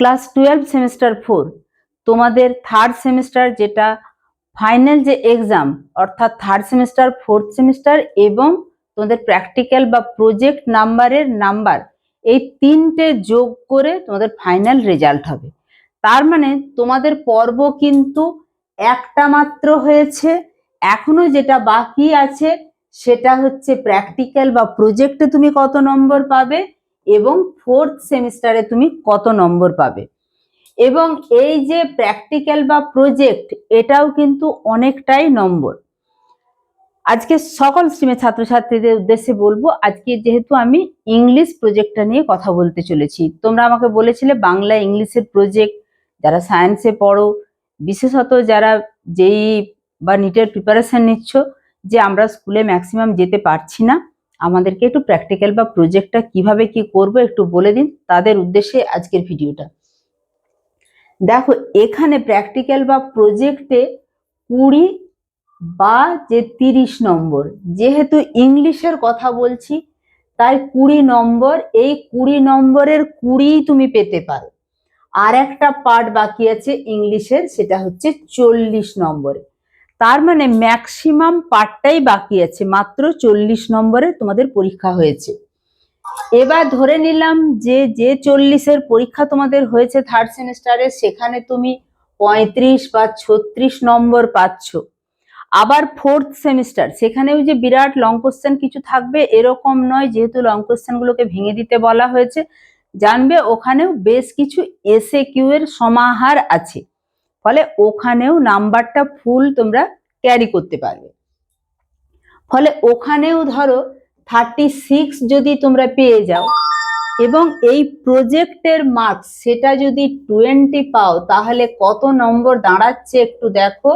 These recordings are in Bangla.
ক্লাস টুয়েলভ সেমিস্টার ফোর, তোমাদের থার্ড সেমিস্টার যেটা ফাইনাল যে এক্সাম অর্থাৎ থার্ড সেমিস্টার ফোর্থ সেমিস্টার এবং তোমাদের প্র্যাকটিক্যাল বা প্রজেক্ট নাম্বারের নাম্বার এই তিনটে যোগ করে তোমাদের ফাইনাল রেজাল্ট হবে। তার মানে তোমাদের পর্ব কিন্তু একটা মাত্র হয়েছে, এখনও যেটা বাকি আছে সেটা হচ্ছে প্র্যাকটিক্যাল বা প্রজেক্টে তুমি কত নম্বর পাবে এবং ফোর্থ সেমিস্টারে তুমি কত নম্বর পাবে। এবং এই যে প্র্যাকটিক্যাল বা প্রজেক্ট এটাও কিন্তু অনেকটাই নম্বর। আজকে সকল স্ট্রিমের ছাত্রছাত্রীদের উদ্দেশ্যে বলব, আজকে যেহেতু আমি ইংলিশ প্রজেক্টটা নিয়ে কথা বলতে চলেছি, তোমরা আমাকে বলেছিলে বাংলা ইংলিশের প্রজেক্ট যারা সায়েন্সে পড়ো, বিশেষত যারা যেই বা নিটের প্রিপারেশন নিচ্ছ, যে আমরা স্কুলে ম্যাক্সিমাম যেতে পারছি না। আমাদেরকে একটু প্র্যাকটিক্যাল বা প্রজেক্টটা কীভাবে কি করব একটু বলে দিন, তাদের উদ্দেশ্যে আজকের ভিডিওটা। দেখো, এখানে প্র্যাকটিক্যাল বা প্রজেক্টে কুড়ি বা যে তিরিশ নম্বর, যেহেতু ইংলিশের কথা বলছি, তাই কুড়ি নম্বর, এই কুড়ি নম্বরের কুড়ি তুমি পেতে পারো। আর একটা পার্ট বাকি আছে ইংলিশের, সেটা হচ্ছে চল্লিশ নম্বরে। তার মানে ম্যাক্সিমাম পার্টটাই বাকি আছে, মাত্র চল্লিশ নম্বরে তোমাদের পরীক্ষা হয়েছে। এবার ধরে নিলাম যে যে চল্লিশের পরীক্ষা তোমাদের হয়েছে থার্ড সেমিস্টারে সেখানে তুমি পঁয়ত্রিশ বা ছত্রিশ নম্বর পাচ্ছ। আবার ফোর্থ সেমিস্টার সেখানেও যে বিরাট লং কোশ্চেন কিছু থাকবে, এরকম নয়, যেহেতু লং কোশ্চেনগুলোকে ভেঙে দিতে বলা হয়েছে। জানবে, ওখানেও বেশ কিছু এসে কিউ এর সমাহার আছে। ফলে ওখানেও নাম্বারটা ফুল তোমরা ক্যারি করতে পারবে। ফলে ওখানেও ধরো থার্টি সিক্স যদি তোমরা পেয়ে যাও এবং এই প্রজেক্টের মার্কস সেটা যদি টোয়েন্টি পাও তাহলে কত নম্বর দাঁড়াচ্ছে একটু দেখো।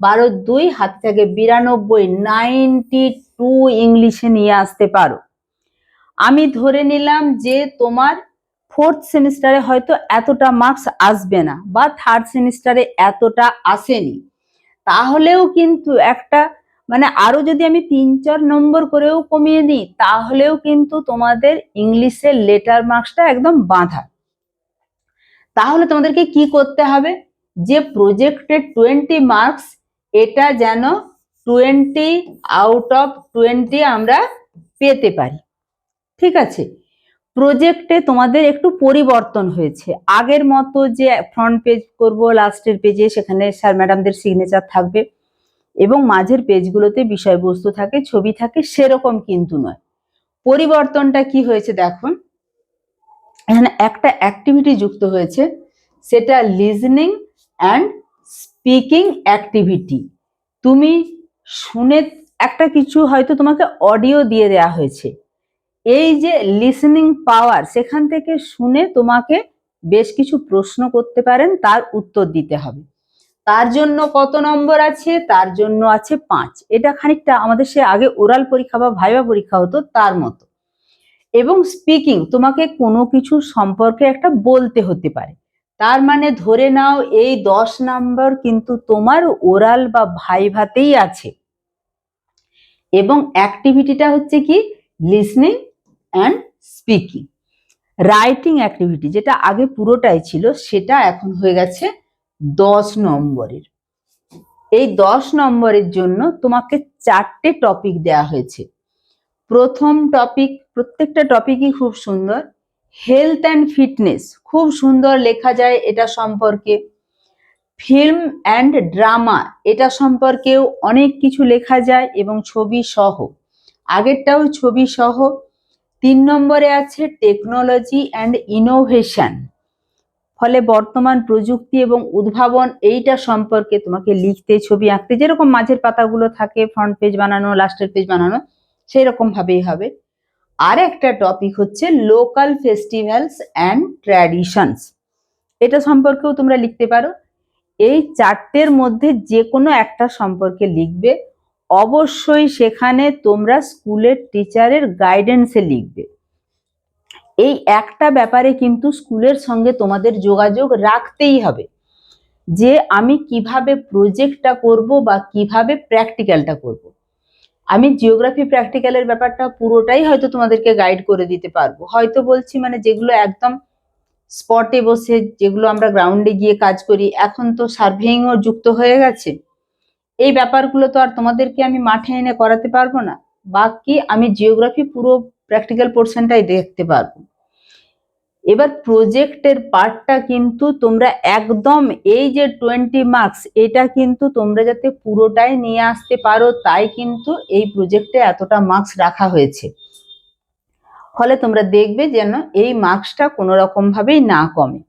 বারো দুই হাত থেকে বিরানব্বই নাইনটি টু ইংলিশে নিয়ে আসতে পারো। আমি ধরে নিলাম যে তোমার ফোর্থ সেমিস্টারে হয়তো এতটা মার্কস আসবে না বা থার্ড সেমিস্টারে এতটা আসেনি। তাহলেও কিন্তু একটা মানে আরও যদি আমি তিন চার নম্বর করেও কমিয়ে দিই, তাহলেও কিন্তু তোমাদের ইংলিশের লেটার মার্কসটা একদম বাঁধা। তাহলে তোমাদেরকে কি করতে হবে? যে প্রজেক্টের টোয়েন্টি মার্কস এটা যেন টোয়েন্টি আউট অফ টোয়েন্টি আমরা পেতে পারি। ঠিক আছে? প্রজেক্টে তোমাদের একটু পরিবর্তন হয়েছে। আগের মতো যে ফ্রন্ট পেজ করব লাস্টের পেজে সেখানে স্যার ম্যাডামদের সিগনেচার থাকবে এবং মাঝের পেজগুলোতে বিষয়বস্তু থাকে, ছবি থাকে, সেরকম কিন্তু নয়। পরিবর্তনটা কি হয়েছে দেখুন। এখানে একটা অ্যাক্টিভিটি যুক্ত হয়েছে, সেটা লিজনিং অ্যান্ড স্পিকিং অ্যাক্টিভিটি তুমি শুনে একটা কিছু হয়তো তোমাকে অডিও দিয়ে দেওয়া হয়েছে। এই যে লিসনিং পাওয়ার সেখান থেকে শুনে তোমাকে বেশ কিছু প্রশ্ন করতে পারেন, তার উত্তর দিতে হবে। তার জন্য কত নম্বর আছে? তার জন্য আছে পাঁচ। এটা খানিকটা আমাদের সে আগে ওরাল পরীক্ষা বা ভাইবা পরীক্ষা হতো, তার মতো। এবং স্পিকিং তোমাকে কোনো কিছু সম্পর্কে একটা বলতে হতে পারে। তার মানে ধরে নাও, এই দশ নাম্বার কিন্তু তোমার ওরাল বা ভাইভাতেই আছে। এবং অ্যাক্টিভিটিটা হচ্ছে কি? Listening and speaking writing activity যেটা আগে পুরোটাই ছিল, সেটা এখন হয়ে গেছে দশ নম্বরের। এই দশ নম্বরের জন্য তোমাকে চারটে টপিক দেয়া হয়েছে। প্রথম টপিক প্রত্যেকটা টপিকই খুব সুন্দর। হেলথ অ্যান্ড ফিটনেস খুব সুন্দর লেখা যায় এটা সম্পর্কে। ফিল্ম অ্যান্ড ড্রামা এটা সম্পর্কেও অনেক কিছু লেখা যায় এবং ছবি সহ। আগেরটাও ছবি সহ তিন নম্বরে আছে টেকনোলজি অ্যান্ড ইনোভেশন ফলে বর্তমান প্রযুক্তি এবং উদ্ভাবন এইটা সম্পর্কে তোমাকে লিখতে, ছবি আঁকতে, যেরকম মাঝের পাতাগুলো থাকে ফ্রন্ট পেজ বানানো লাস্টের পেজ বানানো সেই রকম ভাবেই হবে। আর একটা টপিক হচ্ছে লোকাল ফেস্টিভ্যালস অ্যান্ড ট্র্যাডিশনস এটা সম্পর্কেও তোমরা লিখতে পারো। এই চারটের মধ্যে যে কোনো একটা সম্পর্কে লিখবে। অবশ্যই সেখানে তোমরা স্কুলের টিচারের গাইডেন্সে লিখবে। এই একটা ব্যাপারে কিন্তু স্কুলের সঙ্গে তোমাদের যোগাযোগ রাখতেই হবে যে আমি কীভাবে প্রজেক্টটা করব বা কীভাবে প্র্যাকটিক্যালটা করব। আমি জিওগ্রাফি প্র্যাকটিক্যালের ব্যাপারটা পুরোটাই হয়তো তোমাদেরকে গাইড করে দিতে পারব। হয়তো বলছি মানে যেগুলো একদম স্পটে বসে, যেগুলো আমরা গ্রাউন্ডে গিয়ে কাজ করি, এখন তো সার্ভেইংও যুক্ত হয়ে গেছে। এই ব্যাপারগুলো তো আর তোমাদেরকে আমি মাঠে এনে করাতে পারব না। বাকি আমি জিওগ্রাফি পুরো প্র্যাকটিক্যাল পোর্শনটাই দেখতে পারব। এবার প্রজেক্টের পার্টটা কিন্তু তোমরা একদম এই যে টোয়েন্টি মার্কস এটা কিন্তু তোমরা যাতে পুরোটাই নিয়ে আসতে পারো, তাই কিন্তু এই প্রজেক্টে এতটা মার্কস রাখা হয়েছে। ফলে তোমরা দেখবে যেন এই মার্কসটা কোনো রকম ভাবেই না কমে।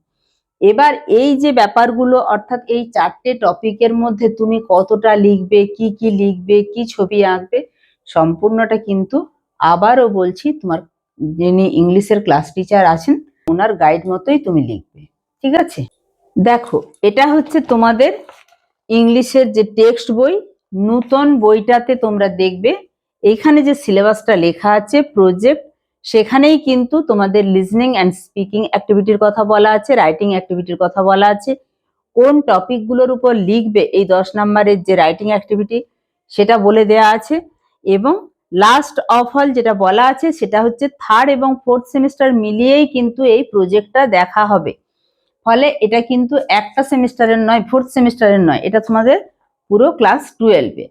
এবার এই যে ব্যাপারগুলো, অর্থাৎ এই চারটে টপিকের মধ্যে তুমি কতটা লিখবে, কি কি লিখবে, কি ছবি আঁকবে, সম্পূর্ণটা কিন্তু আবারও বলছি তোমার যিনি ইংলিশের ক্লাস টিচার আছেন, ওনার গাইড মতোই তুমি লিখবে, ঠিক আছে? দেখো, এটা হচ্ছে তোমাদের ইংলিশের যে টেক্সট বই, নূতন বইটাতে তোমরা দেখবে এইখানে যে সিলেবাসটা লেখা আছে প্রজেক্ট সেখানেই কিন্তু তোমাদের লিসনিং অ্যান্ড স্পিকিং অ্যাক্টিভিটির কথা বলা আছে রাইটিং অ্যাক্টিভিটির কথা বলা আছে। কোন টপিকগুলোর উপর লিখবে এই দশ নম্বরের যে রাইটিং অ্যাক্টিভিটি সেটা বলে দেয়া আছে। এবং লাস্ট অফ অল যেটা বলা আছে, সেটা হচ্ছে থার্ড এবং ফোর্থ সেমিস্টার মিলিয়েই কিন্তু এই প্রজেক্টটা দেখা হবে। ফলে এটা কিন্তু একটা সেমিস্টারের নয় ফোর্থ সেমিস্টারের নয়, এটা তোমাদের পুরো ক্লাস টুয়েলভে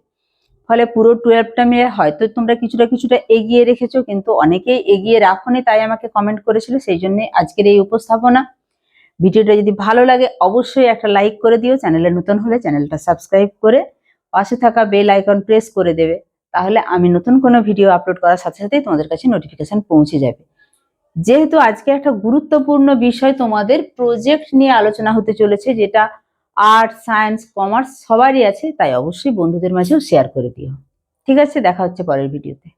ফলে পুরো টুয়েলভটা মিলে হয়তো তোমরা কিছুটা কিছুটা এগিয়ে রেখেছো, কিন্তু অনেকেই এগিয়ে রাখোনি, তাই আমাকে কমেন্ট করেছিল, সেই জন্য আজকের এই উপস্থাপনা। ভিডিওটা যদি ভালো লাগে, অবশ্যই একটা লাইক করে দিও, চ্যানেলে নতুন হলে চ্যানেলটা সাবস্ক্রাইব করে পাশে থাকা বেল আইকন প্রেস করে দেবে, তাহলে আমি নতুন কোনো ভিডিও আপলোড করার সাথে সাথেই তোমাদের কাছে নোটিফিকেশন পৌঁছে যাবে। যেহেতু আজকে একটা গুরুত্বপূর্ণ বিষয় তোমাদের প্রজেক্ট নিয়ে আলোচনা হতে চলেছে, যেটা আর্ট সায়েন্স কমার্স সবারই আছে, তাই অবশ্যই বন্ধুদের মাঝেও শেয়ার করে দিও। ঠিক আছে, দেখা হচ্ছে পরের ভিডিওতে